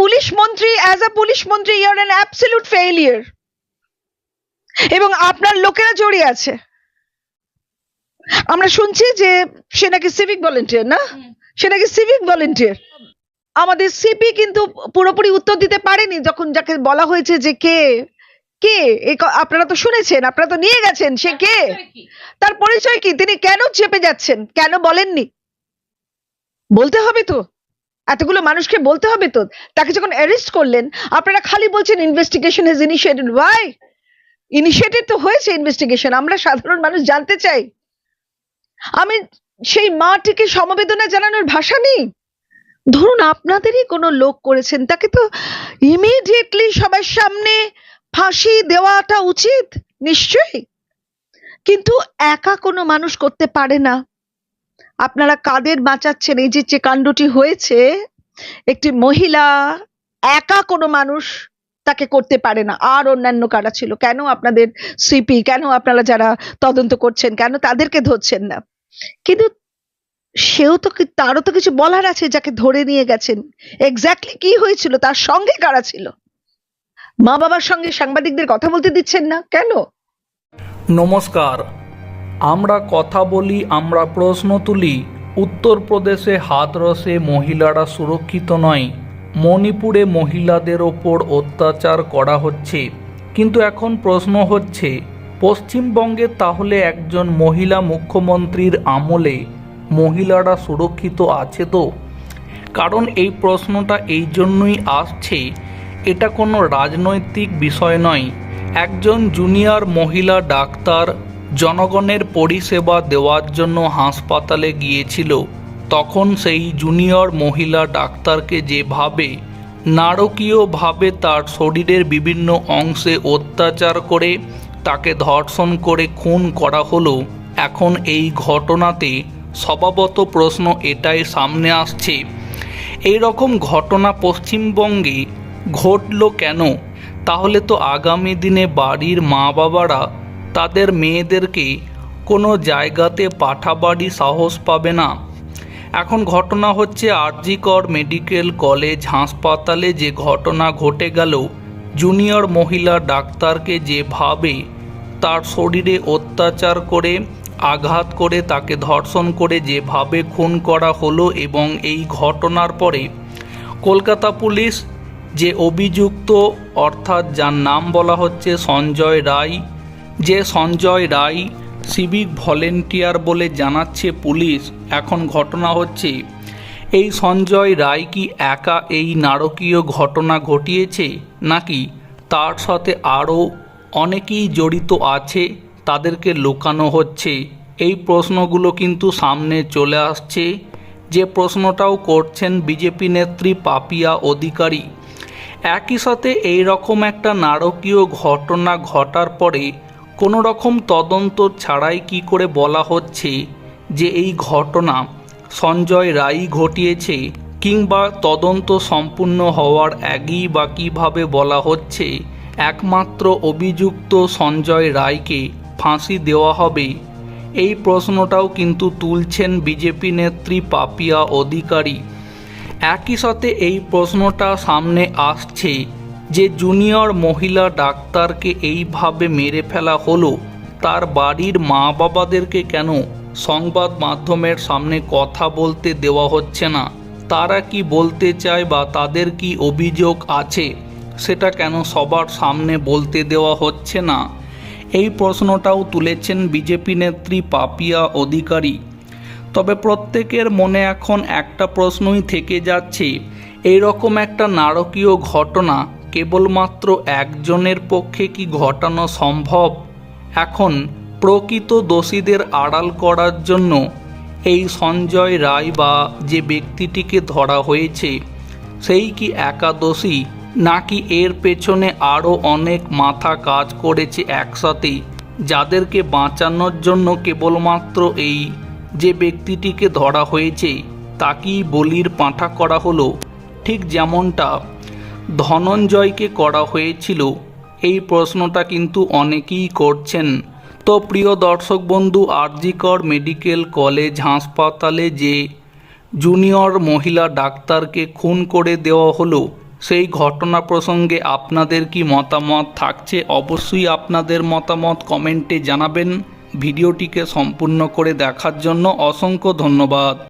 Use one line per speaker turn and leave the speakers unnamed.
Police mantri as a police mantri your an absolute failure এবং আপনার লোকেরা জড়িয়ে আছে। আমরা শুনছি যে সে নাকি সিভিক ভলেন্টিয়ার না? সে নাকি সিভিক ভলেন্টিয়ার আমাদের সিপি কিন্তু পুরোপুরি উত্তর দিতে পারেনি যখন যাকে বলা হয়েছে যে কে কে? আপনারা তো শুনেছেন আপনারা তো নিয়ে গেছেন সে কে? তার পরিচয় কি? তিনি কেন চেপে যাচ্ছেন? কেন বলেননি? বলতে হবে তো। এতগুলো মানুষকে বলতে হবে তো? তাকে যখন অ্যারেস্ট করলেন, আপনারা খালি বলছেন investigation is initiated why initiated তো হয়েছে ইনভেস্টিগেশন আমরা সাধারণ মানুষ জানতে চাই। আমি সেই মাটিকে সমবেদনা জানানোর ভাষা নেই। ধরুন আপনাদেরই কোনো লোক করেছেন, তাকে তো ইমিডিয়েটলি সবার সামনে ফাঁসি দেওয়াটা উচিত, নিশ্চয়ই। কিন্তু একা কোনো মানুষ করতে পারে না। আপনারা কাদের বাঁচাচ্ছেন? এই যে কাণ্ডটি হয়েছে, একটি মহিলা একা কোনো মানুষ তাকে করতে পারে না। আর অন্যান্য কারা ছিল? কেন আপনাদের সিপি, কেন আপনারা যারা তদন্ত করছেন, কেন তাদেরকে ধরছেন না? কিন্তু সেও তো তারও তো কিছু বলার আছে যাকে ধরে নিয়ে গেছেন। এক্স্যাক্টলি কি হয়েছিল? তার সঙ্গে কারা ছিল? মা বাবার সঙ্গে সাংবাদিকদের কথা বলতে দিচ্ছেন না? কেন?
নমস্কার। আমরা কথা বলি, আমরা প্রশ্ন তুলি। উত্তরপ্রদেশে হাতরসে মহিলারা সুরক্ষিত নয়। মণিপুরে মহিলাদের ওপর অত্যাচার করা হচ্ছে। কিন্তু এখন প্রশ্ন হচ্ছে, পশ্চিমবঙ্গে তাহলে একজন মহিলা মুখ্যমন্ত্রীর আমলে মহিলারা সুরক্ষিত আছে তো? কারণ এই প্রশ্নটা এই জন্যই আসছে, এটা কোনো রাজনৈতিক বিষয় নয়। একজন জুনিয়র মহিলা ডাক্তার জনগণের পরিষেবা দেওয়ার জন্য হাসপাতালে গিয়েছিল, তখন সেই জুনিয়র মহিলা ডাক্তারকে যেভাবে নারকীয়ভাবে তার শরীরের বিভিন্ন অংশে অত্যাচার করে, তাকে ধর্ষণ করে খুন করা হলো, এখন এই ঘটনাতে স্বভাবত প্রশ্ন এটাই সামনে আসছে। এই রকম ঘটনা পশ্চিমবঙ্গে ঘটলো কেন? তাহলে তো আগামী দিনে বাড়ির মা বাবারা তাদের মেয়েদেরকে কোনো জায়গাতে পাঠাবাড়ি সাহস পাবে না। এখন ঘটনা হচ্ছে আরজিকর মেডিকেল কলেজ হাসপাতালে যে ঘটনা ঘটে গেল, জুনিয়র মহিলা ডাক্তারকে যেভাবে তার শরীরে অত্যাচার করে, আঘাত করে তাকে ধর্ষণ করে যেভাবে খুন করা হলো এবং এই ঘটনার পরে কলকাতা পুলিশ যে অভিযুক্ত, অর্থাৎ যার নাম বলা হচ্ছে সঞ্জয় রায় যে সঞ্জয় রায় সিভিক ভলেন্টিয়ার বলে জানাচ্ছে পুলিশ, এখন ঘটনা হচ্ছে, এই সঞ্জয় রায় কি একা এই নারকীয় ঘটনা ঘটিয়েছে নাকি তার সাথে আরও অনেকেই জড়িত আছে, তাদেরকে লুকানো হচ্ছে? এই প্রশ্নগুলো কিন্তু সামনে চলে আসছে। যে প্রশ্নটাও করছেন বিজেপি নেত্রী পাপিয়া অধিকারী। একই সাথে এই রকম একটা নারকীয় ঘটনা ঘটার পরে কোনো রকম তদন্ত ছাড়াই কি করে বলা হচ্ছে যে এই ঘটনা সঞ্জয় রায় ঘটিয়েছে কিংবা তদন্ত সম্পূর্ণ হওয়ার আগেই বা কীভাবে বলা হচ্ছে, একমাত্র অভিযুক্ত সঞ্জয় রায়কে ফাঁসি দেওয়া হবে? এই প্রশ্নটাও কিন্তু তুলছেন বিজেপি নেত্রী পাপিয়া অধিকারী। একই সাথে এই প্রশ্নটা সামনে আসছে যে জুনিয়র মহিলা ডাক্তারকে এইভাবে মেরে ফেলা হলো, তার বাড়ির মা বাবাদেরকে কেন? সংবাদ মাধ্যমের সামনে কথা বলতে দেওয়া হচ্ছে না। তারা কি বলতে চায় বা তাদের কি অভিযোগ আছে, সেটা কেন সবার সামনে বলতে দেওয়া হচ্ছে না? এই প্রশ্নটাও তুলেছেন বিজেপি নেত্রী পাপিয়া অধিকারী। তবে প্রত্যেকের মনে এখন একটা প্রশ্নই থেকে যাচ্ছে এই রকম একটা নারকীয় ঘটনা কেবলমাত্র একজনের পক্ষে কি ঘটানো সম্ভব? এখন প্রকৃত দোষীদের আড়াল করার জন্য এই সঞ্জয় রায় বা যে ব্যক্তিটিকে ধরা হয়েছে, সেই কি একাদশী নাকি এর পেছনে আরও অনেক মাথা কাজ করেছে একসাথে, যাদেরকে বাঁচানোর জন্য কেবলমাত্র এই যে ব্যক্তিটিকে ধরা হয়েছে, তাকেই বলির পাঁঠা করা হলো? ঠিক যেমনটা ধনঞ্জয়কে করা হয়েছিল। এই প্রশ্নটা কিন্তু অনেকেই করছেন। তো প্রিয় দর্শক বন্ধু, আরজিকর মেডিকেল কলেজ হাসপাতালে যে জুনিয়র মহিলা ডাক্তারকে খুন করে দেওয়া হলো, সেই ঘটনা প্রসঙ্গে আপনাদের কি মতামত থাকছে? অবশ্যই আপনাদের মতামত কমেন্টে জানাবেন। ভিডিওটিকে সম্পূর্ণ করে দেখার জন্য অসংখ্য ধন্যবাদ।